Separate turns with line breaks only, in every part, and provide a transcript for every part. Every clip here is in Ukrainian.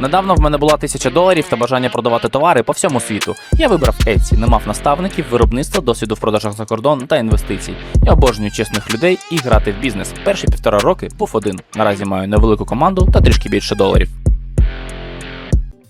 Недавно в мене була тисяча доларів та бажання продавати товари по всьому світу. Я вибрав Etsy, не мав наставників, виробництва, досвіду в продажах за кордон та інвестицій. Я обожнюю чесних людей і грати в бізнес. Перші півтора роки був один. Наразі маю невелику команду та трішки більше доларів.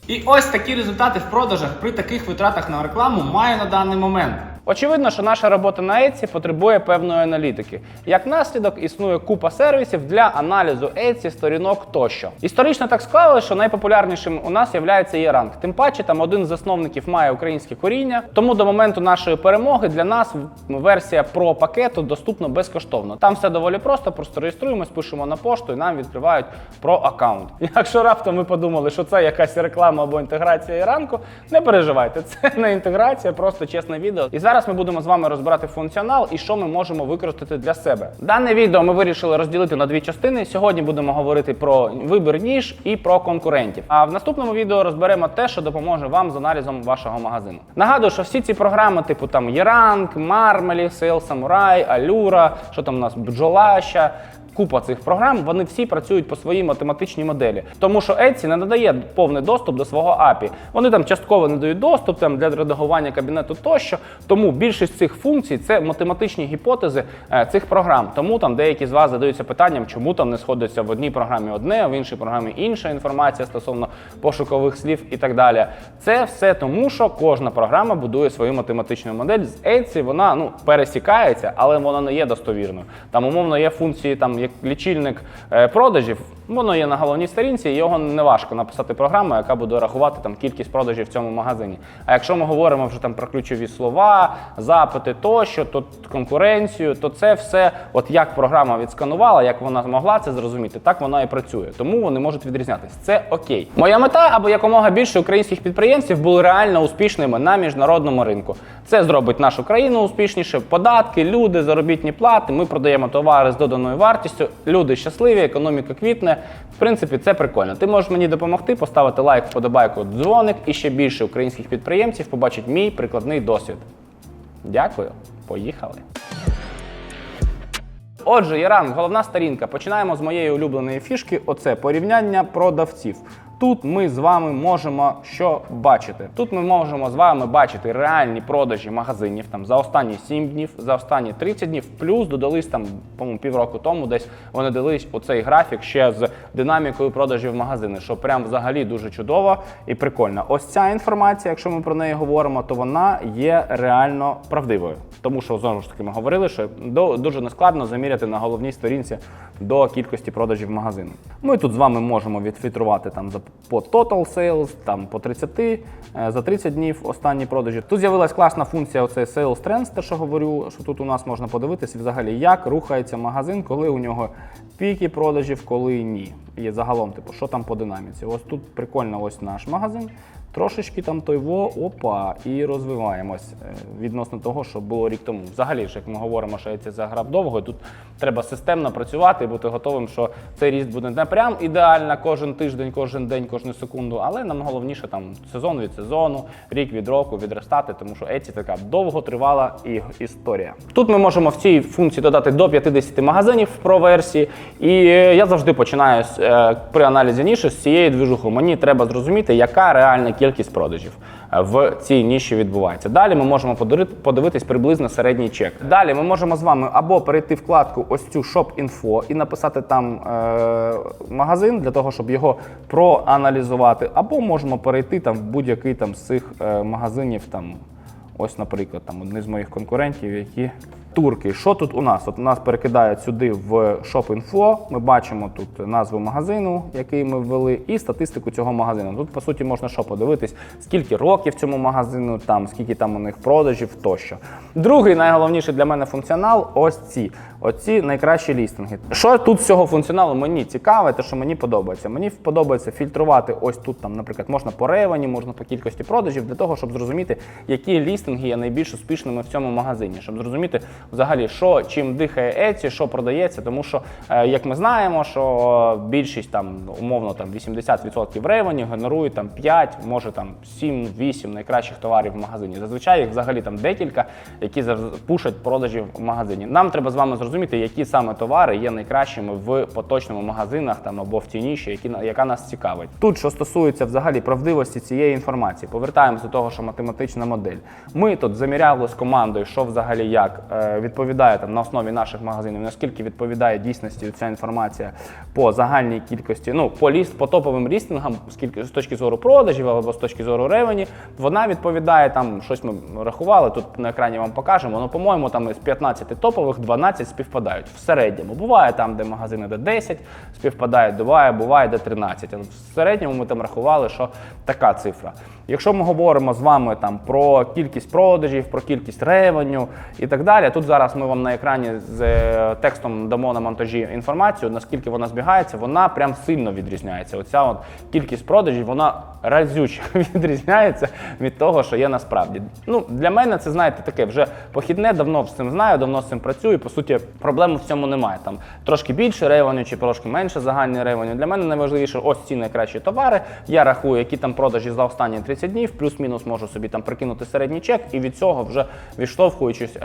І ось такі результати в продажах при таких витратах на рекламу маю на даний момент. Очевидно, що наша робота на Etsy потребує певної аналітики. Як наслідок, існує купа сервісів для аналізу Etsy, сторінок тощо. Історично так склалося, що найпопулярнішим у нас є Yerank. Тим паче, там один з засновників має українське коріння. Тому до моменту нашої перемоги для нас версія про пакету доступна безкоштовно. Там все доволі просто, просто реєструємось, пишемо на пошту і нам відкривають про аккаунт. Якщо раптом ми подумали, що це якась реклама або інтеграція Іранку, не переживайте, це не інтеграція, просто чесне відео. І зараз ми будемо з вами розбирати функціонал і що ми можемо використати для себе. Дане відео ми вирішили розділити на дві частини. Сьогодні будемо говорити про вибір ніж і про конкурентів. А в наступному відео розберемо те, що допоможе вам з аналізом вашого магазину. Нагадую, що всі ці програми, типу там Єранк, Мармелі, Сейл Самурай, Алюра, що там у нас бджолаща, Купа цих програм, вони всі працюють по своїй математичній моделі. Тому що Etsy не надає повний доступ до свого API. Вони там частково не дають доступ там, для редагування кабінету тощо. Тому більшість цих функцій це математичні гіпотези е, цих програм. Тому там деякі з вас задаються питанням, чому там не сходиться в одній програмі одне, а в іншій програмі інша інформація стосовно пошукових слів і так далі. Це все тому, що кожна програма будує свою математичну модель. З Etsy вона ну пересікається, але вона не є достовірною. Там умовно є функції, там як лічильник е, продажів. Воно є на головній сторінці, його не важко написати програму, яка буде рахувати там кількість продажів в цьому магазині. А якщо ми говоримо вже там про ключові слова, запити тощо, то конкуренцію, то це все, от як програма відсканувала, як вона змогла це зрозуміти, так вона і працює. Тому вони можуть відрізнятися. Це окей. Моя мета, аби якомога більше українських підприємців були реально успішними на міжнародному ринку. Це зробить нашу країну успішніше. Податки, люди, заробітні плати. Ми продаємо товари з доданою вартістю. Люди щасливі, економіка квітне. В принципі, це прикольно. Ти можеш мені допомогти, поставити лайк, вподобайку, дзвоник, і ще більше українських підприємців побачить мій прикладний досвід. Дякую, поїхали. Отже, Яран, головна сторінка. Починаємо з моєї улюбленої фішки. Оце порівняння продавців. Тут ми з вами можемо що бачити. Тут ми можемо з вами бачити реальні продажі магазинів там за останні 7 днів, за останні 30 днів. Плюс додались там, по-моєму, півроку тому, десь вони дались оцей графік ще з динамікою продажів магазини, що прям взагалі дуже чудово і прикольно. Ось ця інформація, якщо ми про неї говоримо, то вона є реально правдивою. Тому що знову ж таки ми говорили, що до- дуже нескладно заміряти на головній сторінці до кількості продажів магазину. Ми тут з вами можемо відфільтрувати там за по total sales, там по 30, е, за 30 днів останні продажі. Тут з'явилась класна функція оцей sales trends, те, що говорю, що тут у нас можна подивитися взагалі, як рухається магазин, коли у нього піки продажів, коли ні. І загалом, типу, що там по динаміці. Ось тут прикольно ось наш магазин. Трошечки там той во, опа, і розвиваємось е, відносно того, що було рік тому. Взагалі, ж, як ми говоримо, що це заграв довго, тут треба системно працювати і бути готовим, що цей ріст буде не прям ідеально кожен тиждень, кожен день, кожну секунду, але нам головніше там сезон від сезону, рік від року відростати, тому що Еці така довготривала і історія. Тут ми можемо в цій функції додати до 50 магазинів про версії, і е, я завжди починаю е, при аналізі ніші з цієї движухи. Мені треба зрозуміти, яка реальна кількість продажів е, в цій ніші відбувається. Далі ми можемо подивитись приблизно середній чек. Далі ми можемо з вами або перейти вкладку ось цю Shop Info і написати там е, магазин для того, щоб його проаналізувати, або можемо перейти там в будь-який там з цих е, магазинів там. Ось, наприклад, там одні з моїх конкурентів, які турки. Що тут у нас? От нас перекидають сюди в Shop.info, Ми бачимо тут назву магазину, який ми ввели, і статистику цього магазину. Тут, по суті, можна що подивитись, скільки років цьому магазину, там, скільки там у них продажів тощо. Другий найголовніший для мене функціонал ось ці. Оці найкращі лістинги. Що тут з цього функціоналу мені цікаве, те, що мені подобається. Мені подобається фільтрувати ось тут, там, наприклад, можна по ревені, можна по кількості продажів, для того, щоб зрозуміти, які лістинги є найбільш успішними в цьому магазині, щоб зрозуміти, взагалі, що чим дихає Etsy, що продається, тому що, е, як ми знаємо, що більшість там умовно там 80% ревеню генерує там 5, може там 7-8 найкращих товарів в магазині. Зазвичай їх взагалі там декілька, які пушать продажі в магазині. Нам треба з вами зрозуміти, які саме товари є найкращими в поточному магазинах там або в тій ніші, які яка нас цікавить. Тут що стосується взагалі правдивості цієї інформації, повертаємося до того, що математична модель. Ми тут заміряли з командою, що взагалі як е, відповідає там на основі наших магазинів, наскільки відповідає дійсності ця інформація по загальній кількості, ну по ліст, по топовим лістингам, скільки з точки зору продажів або з точки зору ревені, вона відповідає там щось ми рахували. Тут на екрані вам покажемо. Ну, по-моєму, там із 15 топових 12 співпадають в середньому. Буває там, де магазини де 10 співпадають, буває, буває де 13. Але в середньому ми там рахували, що така цифра. Якщо ми говоримо з вами там про кількість продажів, про кількість ревеню і так далі. Тут зараз ми вам на екрані з е, текстом дамо на монтажі інформацію, наскільки вона збігається, вона прям сильно відрізняється. Оця от кількість продажів, вона разюче відрізняється від того, що є насправді. Ну для мене це знаєте таке вже похідне, давно з цим знаю, давно з цим працюю. По суті, проблем в цьому немає. Там трошки більше ревеню чи трошки менше загальний ревеню. Для мене найважливіше ось ці найкращі товари. Я рахую, які там продажі за останні 30 днів, плюс-мінус можу собі там прикинути середній чек, і від цього вже відштовхуючись, е,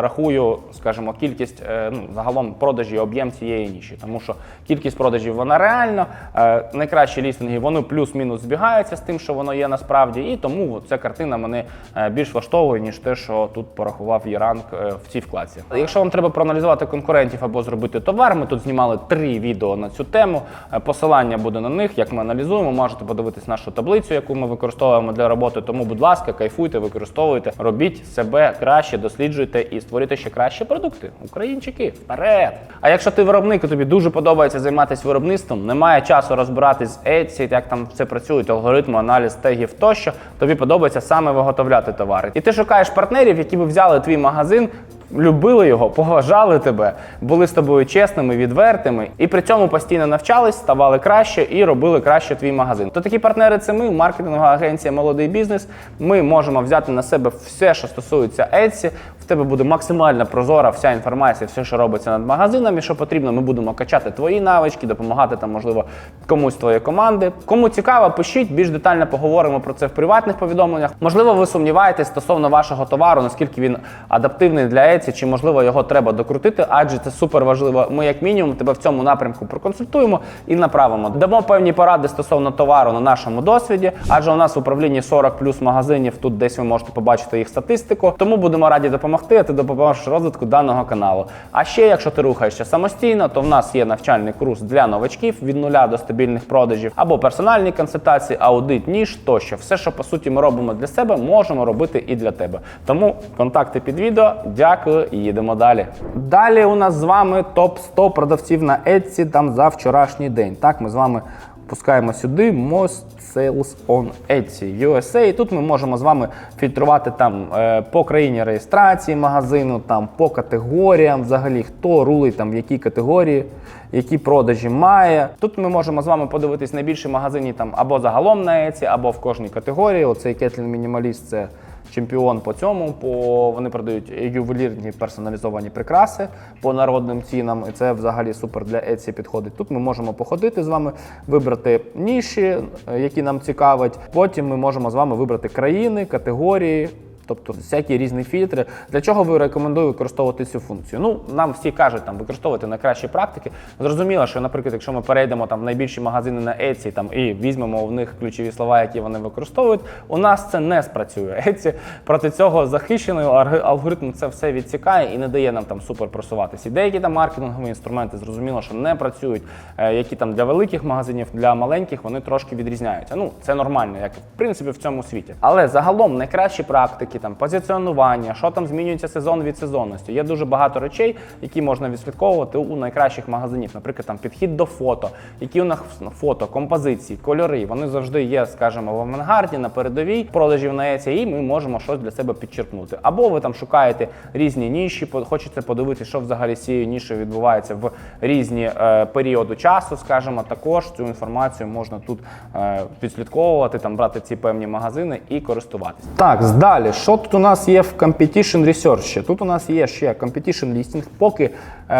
рахую, скажімо, кількість е, ну, загалом продажі, об'єм цієї ніші. Тому що кількість продажів вона реальна. Е, найкращі лістинги вони плюс-мінус збігаються з тим, що воно є насправді, і тому ця картина мене е, більш влаштовує, ніж те, що тут порахував Єранг е, в цій вкладці. Якщо вам треба проаналізувати конкурентів або зробити товар, ми тут знімали три відео на цю тему. Е, Посилання буде на них, як ми аналізуємо. Можете подивитись нашу таблицю, яку ми використовуємо для роботи. Тому, будь ласка, кайфуйте, використовуйте, робіть себе краще, досліджуйте і створюйте ще кращі продукти. Українчики, вперед! А якщо ти виробник і тобі дуже подобається займатися виробництвом, немає часу розбиратись з Etsy, як там все працюють, алгоритми, аналіз тегів тощо, тобі подобається саме виготовляти товари. І ти шукаєш партнерів, які б взяли твій магазин. Любили його, поважали тебе, були з тобою чесними, відвертими, і при цьому постійно навчались, ставали краще і робили краще твій магазин. То такі партнери це ми, маркетингова агенція Молодий бізнес. Ми можемо взяти на себе все, що стосується Etsy. В тебе буде максимально прозора вся інформація, все, що робиться над магазином, і що потрібно, ми будемо качати твої навички, допомагати там, можливо, комусь твоєї команди. Кому цікаво, пишіть, більш детально поговоримо про це в приватних повідомленнях. Можливо, ви сумніваєтесь стосовно вашого товару, наскільки він адаптивний для Etsy, чи можливо його треба докрутити, адже це супер важливо. Ми, як мінімум, тебе в цьому напрямку проконсультуємо і направимо. Дамо певні поради стосовно товару на нашому досвіді, адже у нас в управлінні 40 плюс магазинів. Тут десь ви можете побачити їх статистику. Тому будемо раді допомогти. а Ти допоможеш розвитку даного каналу. А ще, якщо ти рухаєшся самостійно, то в нас є навчальний курс для новачків від нуля до стабільних продажів або персональні консультації, аудит, ніж тощо. Все, що по суті ми робимо для себе, можемо робити і для тебе. Тому контакти під відео. Дякую і їдемо далі. Далі у нас з вами топ 100 продавців на Etsy там за вчорашній день. Так, ми з вами пускаємо сюди Most Sales on Etsy USA. І тут ми можемо з вами фільтрувати там е, по країні реєстрації магазину, там по категоріям, взагалі хто рулить там в якій категорії, які продажі має. Тут ми можемо з вами подивитись найбільші магазині там або загалом на Etsy, або в кожній категорії. Оцей Кетлін Мінімаліст це чемпіон по цьому. По вони продають ювелірні персоналізовані прикраси по народним цінам. І це взагалі супер для Etsy підходить. Тут ми можемо походити з вами, вибрати ніші, е, які нам цікавить. Потім ми можемо з вами вибрати країни, категорії. Тобто всякі різні фільтри. Для чого ви рекомендую використовувати цю функцію? Ну, нам всі кажуть там використовувати найкращі практики. Зрозуміло, що, наприклад, якщо ми перейдемо там в найбільші магазини на Etsy там і візьмемо в них ключові слова, які вони використовують, у нас це не спрацює. Etsy проти цього захищений алгоритм це все відсікає і не дає нам там супер просуватися. І деякі там маркетингові інструменти зрозуміло, що не працюють, е, які там для великих магазинів, для маленьких вони трошки відрізняються. Ну це нормально, як в принципі в цьому світі. Але загалом найкращі практики, там позиціонування, що там змінюється сезон від сезонності. Є дуже багато речей, які можна відслідковувати у найкращих магазинів. Наприклад, там підхід до фото, які у нас фото, композиції, кольори. Вони завжди є, скажімо, в авангарді на передовій продажів на Etsy, і ми можемо щось для себе підчеркнути. Або ви там шукаєте різні ніші, хочете подивитися, що взагалі з цією нішею відбувається в різні е, періоди часу. Скажімо, також цю інформацію можна тут е, підслідковувати, там брати ці певні магазини і користуватися. Так, далі, що тут у нас є в Competition Research? Тут у нас є ще Competition Listing. Поки е,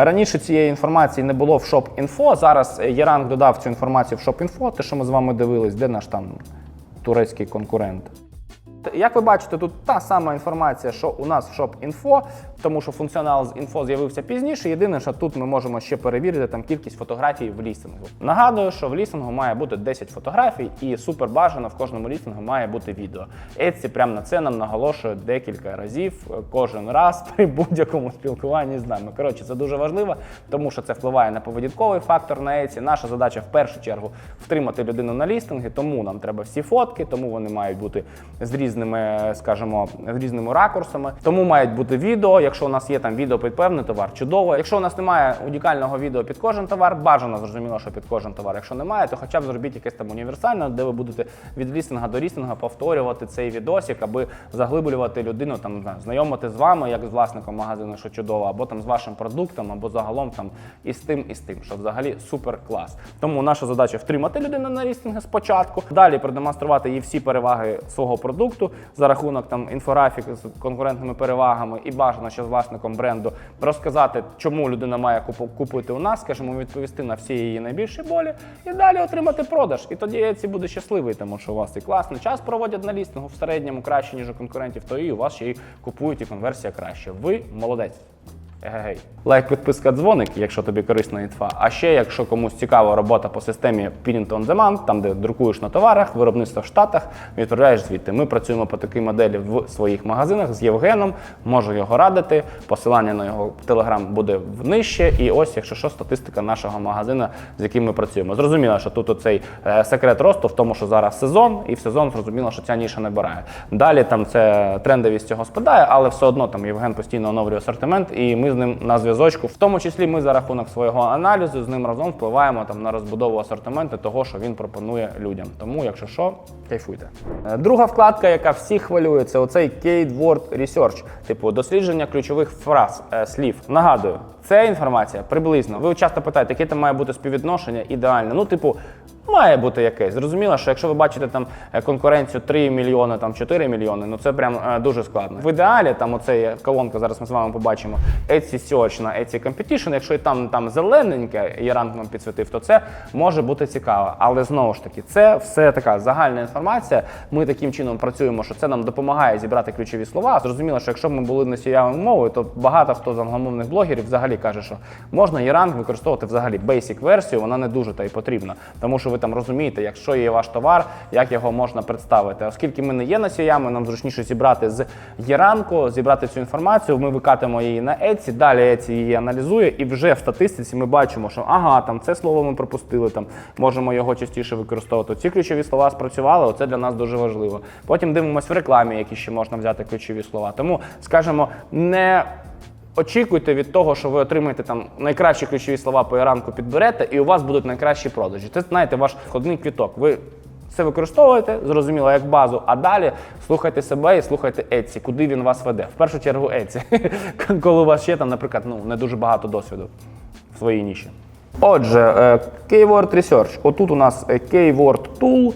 раніше цієї інформації не було в Shop.info, зараз е, Єранг додав цю інформацію в Shop.info, те, що ми з вами дивились, де наш там турецький конкурент. Як ви бачите, тут та сама інформація, що у нас в Shop.info, тому що функціонал з інфо з'явився пізніше. Єдине, що тут ми можемо ще перевірити там кількість фотографій в лістингу. Нагадую, що в лістингу має бути 10 фотографій, і супер бажано в кожному лістингу має бути відео. Etsy прямо на це нам наголошує декілька разів, е, кожен раз при будь-якому спілкуванні з нами. Коротше, це дуже важливо, тому що це впливає на поведінковий фактор на Etsy. Наша задача в першу чергу втримати людину на лістинги, тому нам треба всі фотки, тому вони мають бути з різними, скажімо, з різними ракурсами. Тому мають бути відео. Якщо у нас є там відео під певний товар, чудово. Якщо у нас немає унікального відео під кожен товар, бажано зрозуміло, що під кожен товар. Якщо немає, то хоча б зробіть якесь там універсальне, де ви будете від лістинга до лістинга повторювати цей відосик, аби заглиблювати людину, там знайомити з вами, як з власником магазину, що чудово, або там з вашим продуктом, або загалом там і з тим, і з тим, що взагалі супер клас. Тому наша задача втримати людину на лістинги спочатку, далі продемонструвати їй всі переваги свого продукту за рахунок там інфографік з конкурентними перевагами і бажано ще з власником бренду розказати, чому людина має купити у нас, скажімо, відповісти на всі її найбільші болі, і далі отримати продаж. І тоді ці буде щасливий, тому що у вас і класний час проводять на лістингу в середньому краще, ніж у конкурентів, то і у вас ще й купують і конверсія краще. Ви молодець. Егегей. Лайк, підписка, дзвоник, якщо тобі корисна інфа. А ще, якщо комусь цікава робота по системі Print on Demand, там де друкуєш на товарах, виробництво в Штатах, відправляєш звідти. Ми працюємо по такій моделі в своїх магазинах з Євгеном. Можу його радити. Посилання на його телеграм буде нижче. І ось, якщо що, статистика нашого магазину, з яким ми працюємо. Зрозуміло, що тут оцей е, секрет росту в тому, що зараз сезон, і в сезон зрозуміло, що ця ніша набирає. Далі там це трендовість цього спадає, але все одно там Євген постійно оновлює асортимент, і ми з ним на зв'язочку. В тому числі ми за рахунок свого аналізу з ним разом впливаємо там на розбудову асортименту того, що він пропонує людям. Тому, якщо що, кайфуйте. Е, Друга вкладка, яка всіх хвилює, це оцей Keyword Research, типу дослідження ключових фраз, е, слів. Нагадую, це інформація приблизно. Ви часто питаєте, яке там має бути співвідношення ідеальне. Ну, типу, Має бути якесь. Зрозуміло, що якщо ви бачите там е, конкуренцію 3 мільйони, там 4 мільйони, ну це прям е, дуже складно. В ідеалі там оце є колонка, зараз ми з вами побачимо Etsy Search на Etsy Competition. Якщо і там, там зелененьке, і ранг нам підсвітив, то це може бути цікаво. Але знову ж таки, це все така загальна інформація. Ми таким чином працюємо, що це нам допомагає зібрати ключові слова. Зрозуміло, що якщо ми були носіями мови, то багато хто з англомовних блогерів взагалі каже, що можна Єранг використовувати взагалі basic версію, вона не дуже та й потрібна, тому що ви там розумієте, якщо є ваш товар, як його можна представити. Оскільки ми не є носіями, нам зручніше зібрати з Єранку, зібрати цю інформацію. Ми викатимо її на Etsy, далі Etsy її аналізує, і вже в статистиці ми бачимо, що ага, там це слово ми пропустили, там можемо його частіше використовувати. Ці ключові слова спрацювали. Оце для нас дуже важливо. Потім дивимося в рекламі, які ще можна взяти ключові слова. Тому скажімо, не Очікуйте від того, що ви отримаєте там найкращі ключові слова по ранку підберете, і у вас будуть найкращі продажі. Це знаєте, ваш входний квіток. Ви це використовуєте, зрозуміло, як базу, а далі слухайте себе і слухайте Etsy, куди він вас веде. В першу чергу Etsy, коли у вас ще там, наприклад, ну не дуже багато досвіду в своїй ніші. Отже, е, Keyword Research. Отут у нас е, Keyword Tool.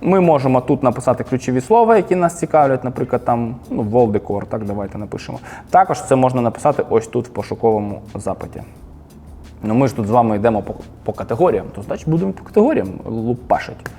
Ми можемо тут написати ключові слова, які нас цікавлять, наприклад, там ну, Decor, так, давайте напишемо. Також це можна написати ось тут в пошуковому запиті. Ну, ми ж тут з вами йдемо по, по категоріям, то значить будемо по категоріям лупашити.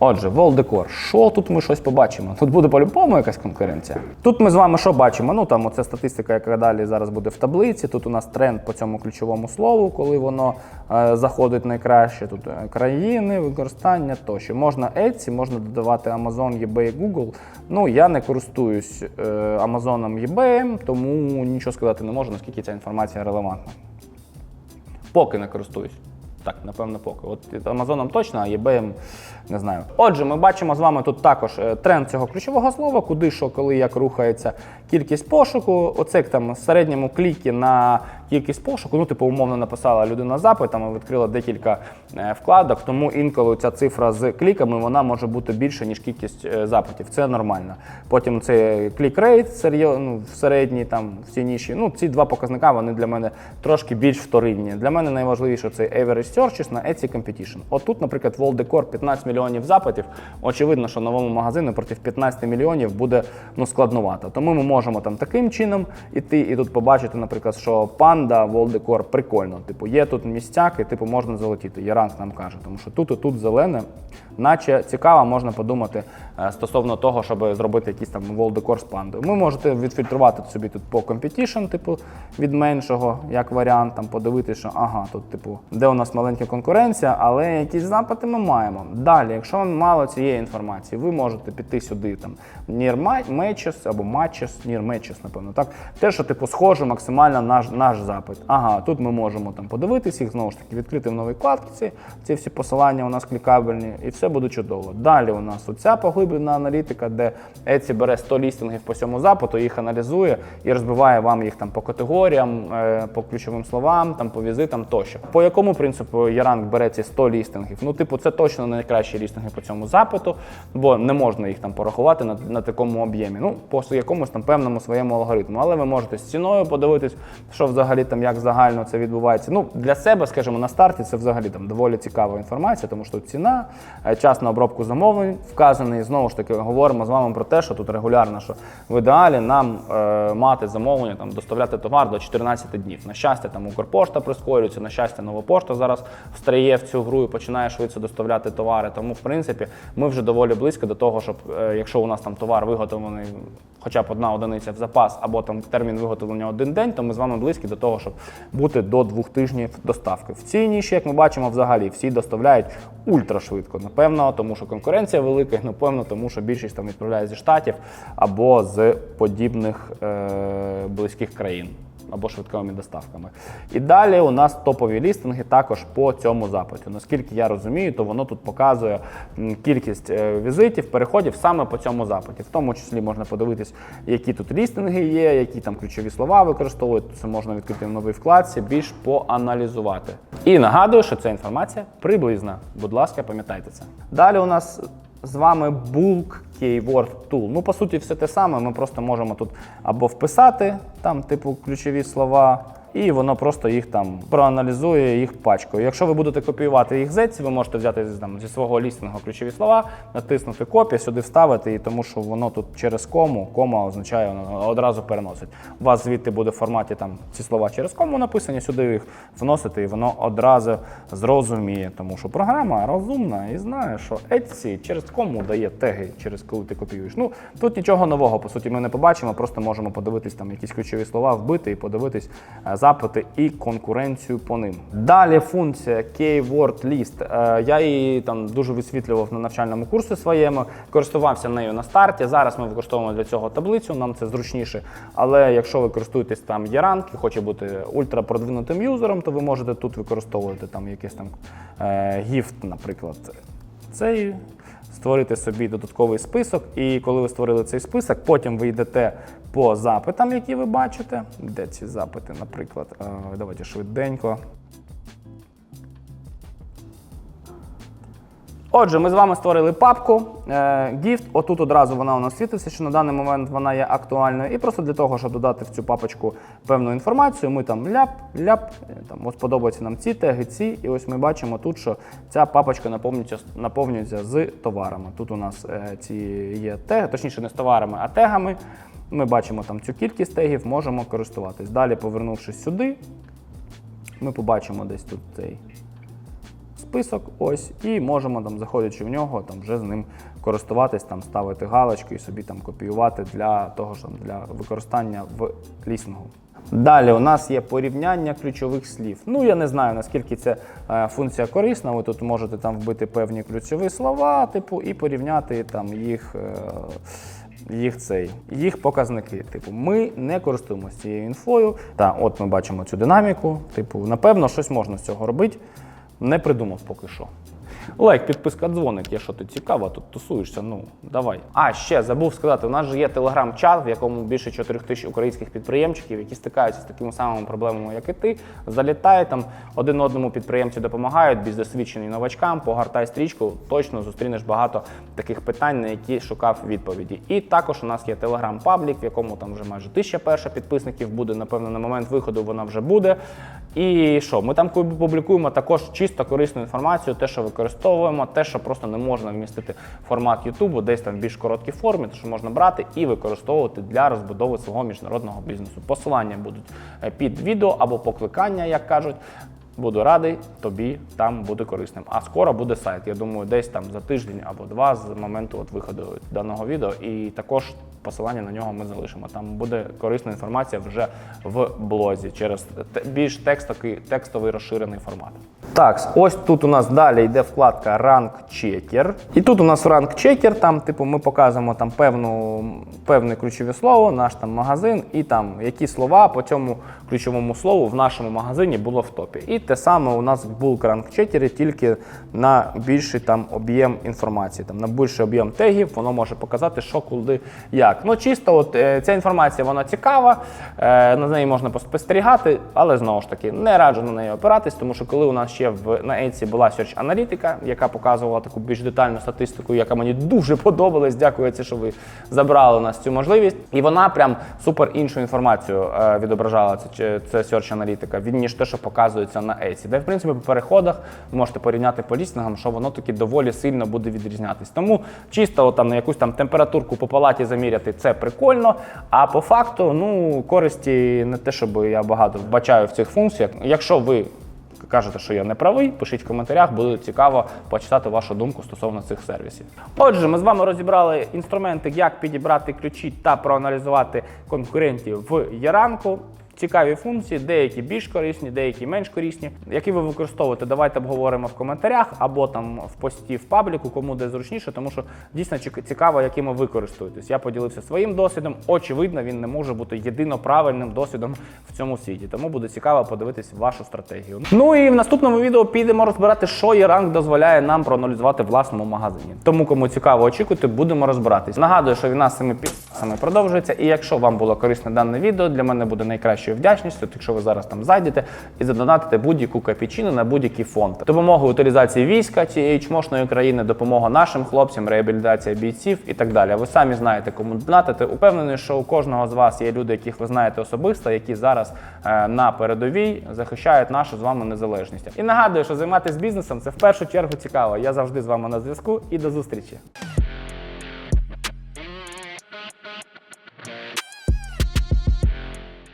Отже, Decor. Що тут ми щось побачимо? Тут буде по-любому якась конкуренція. Тут ми з вами що бачимо? Ну там оце статистика, яка далі зараз буде в таблиці. Тут у нас тренд по цьому ключовому слову, коли воно е, заходить найкраще. Тут е, країни, використання тощо. Можна Etsy, можна додавати Amazon, eBay, Google. Ну я не користуюсь е, Amazon, eBay, тому нічого сказати не можу, наскільки ця інформація релевантна. Поки не користуюсь. Так, напевно, поки. От Амазоном точно, а eBay не знаю. Отже, ми бачимо з вами тут також е, тренд цього ключового слова, куди що, коли як рухається кількість пошуку. Оце там в середньому кліки на кількість пошуку. Ну, типу, умовно написала людина запит, там відкрила декілька е, вкладок, тому інколи ця цифра з кліками вона може бути більше, ніж кількість е, запитів. Це нормально. Потім це клік-рейт ну, в середній, там в цій ніші. Ну, ці два показника вони для мене трошки більш вторинні. Для мене найважливіше це average searches на Etsy Competition. От тут, наприклад, World Decor 15 мільйонів запитів. Очевидно, що новому магазину проти 15 мільйонів буде ну, складнувато. Тому ми можемо там таким чином іти і тут побачити, наприклад, що панда Волдекор прикольно. Типу, є тут місцяки, типу, можна залетіти. Яранс нам каже, тому що тут і тут зелене, наче цікаво, можна подумати е, стосовно того, щоб зробити якийсь там Волдекор з пандою. Ви можете відфільтрувати собі тут по competition, типу, від меншого, як варіант, там подивитися, що ага, тут, типу, де у нас маленька конкуренція, але якісь запити ми маємо. Далі, якщо вам мало цієї інформації, ви можете піти сюди там Near Ma- Matches або Matches, Near Matches, напевно, так. Те, що типу схоже максимально наш, наш запит. Ага, тут ми можемо там подивитись їх, знову ж таки, відкрити в новій вкладці. Ці, ці всі посилання у нас клікабельні, і все буде чудово. Далі у нас оця поглиблена аналітика, де Etsy бере 100 лістингів по цьому запиту, їх аналізує і розбиває вам їх там по категоріям, е, по ключовим словам, там по візитам тощо. По якому принципу Яранг бере ці 100 лістингів? Ну, типу, це точно найкращі лістинги по цьому запиту, бо не можна їх там порахувати на, на такому об'ємі. Ну, по якомусь там певному своєму алгоритму. Але ви можете з ціною подивитись, що взагалі там як загально це відбувається. Ну, для себе, скажімо, на старті це взагалі там доволі цікава інформація, тому що ціна, е, час на обробку замовлень вказаний. Знову ж таки, говоримо з вами про те, що тут регулярно, що в ідеалі нам е, мати замовлення, там доставляти товар до 14 днів. На щастя, там Укрпошта прискорюється, на щастя, нова пошта зараз встряє в цю гру і починає швидше доставляти товари. Тому, в принципі, ми вже доволі близько до того, щоб е, якщо у нас там товар виготовлений хоча б одна одиниця в запас, або там термін виготовлення один день, то ми з вами близькі до того, щоб бути до двох тижнів доставки. В цій ніші, як ми бачимо, взагалі всі доставляють ультрашвидко. Напевно, тому що конкуренція велика, і, напевно, тому що більшість там відправляє зі штатів або з подібних е- близьких країн. Або швидкими доставками. І далі у нас топові лістинги також по цьому запиту. Наскільки я розумію, то воно тут показує кількість е, візитів, переходів саме по цьому запиті. В тому числі можна подивитись, які тут лістинги є, які там ключові слова використовують. Це можна відкрити в новій вкладці, більш поаналізувати. І нагадую, що ця інформація приблизна. Будь ласка, пам'ятайте це. Далі у нас з вами Bulk Keyword Tool. Ну, по суті, все те саме. Ми просто можемо тут або вписати там, типу, ключові слова, і воно просто їх там проаналізує їх пачкою. Якщо ви будете копіювати їх з ви можете взяти там, зі свого лістингу ключові слова, натиснути копію, сюди вставити, і тому що воно тут через кому, кома означає, воно одразу переносить. У вас звідти буде в форматі там ці слова через кому написані, сюди їх вносити, і воно одразу зрозуміє. Тому що програма розумна і знає, що Etsy через кому дає теги, через коли ти копіюєш. Ну тут нічого нового, по суті, ми не побачимо, просто можемо подивитись там якісь ключові слова, вбити і подивитись е, запити і конкуренцію по ним. Далі функція Keyword List. Е, Я її там дуже висвітлював на навчальному курсі своєму, користувався нею на старті. Зараз ми використовуємо для цього таблицю, нам це зручніше. Але якщо ви користуєтесь там Yarank і хоче бути ультрапродвинутим юзером, то ви можете тут використовувати там якийсь там е, гіфт, наприклад. Цей створити собі додатковий список, і коли ви створили цей список, потім ви йдете по запитам, які ви бачите. Де ці запити, наприклад? Е, Давайте швиденько. Отже, ми з вами створили папку е, Gift. Отут одразу вона у нас світиться, що на даний момент вона є актуальною. І просто для того, щоб додати в цю папочку певну інформацію, ми там ляп, ляп, е, там ось подобаються нам ці теги, ці. І ось ми бачимо тут, що ця папочка наповнюється, наповнюється з товарами. Тут у нас е, ці є теги, точніше, не з товарами, а тегами. Ми бачимо там цю кількість тегів, можемо користуватись. Далі, повернувшись сюди, ми побачимо десь тут цей список, ось, і можемо там, заходячи в нього, там вже з ним користуватись, там ставити галочки і собі там копіювати для того, ж для використання в лісінгу. Далі у нас є порівняння ключових слів. Ну я не знаю наскільки ця е, функція корисна. Ви тут можете там вбити певні ключові слова, типу, і порівняти там їх. Е, їх цей, їх показники. Типу, ми не користуємося цією інфою. Та от ми бачимо цю динаміку. Типу, напевно, щось можна з цього робити. Не придумав поки що. Лайк, підписка, дзвоник, якщо ти цікаво, тут тусуєшся. Ну давай. А ще забув сказати, у нас же є телеграм-чат, в якому більше 4 тисяч українських підприємчиків, які стикаються з такими самими проблемами, як і ти. Залітай там один одному підприємці допомагають, більш досвідчені новачкам, погортай стрічку, точно зустрінеш багато таких питань, на які шукав відповіді. І також у нас є телеграм-паблік, в якому там вже майже тисяча перша підписників буде. Напевно, на момент виходу вона вже буде. І що? Ми там публікуємо також чисто корисну інформацію, те, що використовуємо, те, що просто не можна вмістити в формат Ютубу, десь там в більш короткій формі, то що можна брати і використовувати для розбудови свого міжнародного бізнесу. Посилання будуть е, під відео або покликання, як кажуть. Буду радий, тобі там буде корисним. А скоро буде сайт. Я думаю, десь там за тиждень або два з моменту от виходу даного відео. І також посилання на нього ми залишимо. Там буде корисна інформація вже в блозі через більш текстовий, текстовий розширений формат. Так, ось тут у нас далі йде вкладка Rank Checker. І тут у нас Rank Checker, там, типу, ми показуємо там певну, певне ключове слово, наш там магазин, і там які слова по цьому ключовому слову в нашому магазині було в топі. І те саме у нас в Bulk Rank Checker, тільки на більший там об'єм інформації, там на більший об'єм тегів, воно може показати, що куди як. Ну чисто, от е, ця інформація вона цікава, е, на неї можна спостерігати, але знову ж таки не раджу на неї опиратись, тому що коли у нас ще в на Etsy була Search аналітика, яка показувала таку більш детальну статистику, яка мені дуже подобалась. Дякую, що ви забрали у нас цю можливість. І вона прям супер іншу інформацію е, відображала. Це, це Search аналітика, від ніж те, що показується на Etsy. Де в принципі по переходах ви можете порівняти по лістингам, що воно таки доволі сильно буде відрізнятись. Тому чисто там на якусь там температурку по палаті заміряти це прикольно. А по факту, ну користі не те, щоб я багато вбачаю в цих функціях. Якщо ви кажете, що я не правий, пишіть в коментарях, буде цікаво почитати вашу думку стосовно цих сервісів. Отже, ми з вами розібрали інструменти, як підібрати ключі та проаналізувати конкурентів в Яранку. Цікаві функції, деякі більш корисні, деякі менш корисні. Які ви використовуєте, давайте обговоримо в коментарях або там в пості в пабліку, кому де зручніше, тому що дійсно цікаво, якими ви користуєтесь. Я поділився своїм досвідом. Очевидно, він не може бути єдино правильним досвідом в цьому світі. Тому буде цікаво подивитись вашу стратегію. Ну і в наступному відео підемо розбирати, що Яранг дозволяє нам проаналізувати в власному магазині. Тому, кому цікаво, очікуйте, будемо розбиратись. Нагадую, що війна з цими підписами продовжується. І якщо вам було корисне дане відео, для мене буде найкращою вдячністю, якщо ви зараз там зайдете і задонатите будь-яку капічину на будь-який фонд. Допомога утилізації війська цієї чмошної країни, допомога нашим хлопцям, реабілітація бійців і так далі. Ви самі знаєте, кому донатити. Упевнений, що у кожного з вас є люди, яких ви знаєте особисто, які зараз е, на передовій захищають нашу з вами незалежність. І нагадую, що займатися бізнесом це в першу чергу цікаво. Я завжди з вами на зв'язку і до зустрічі.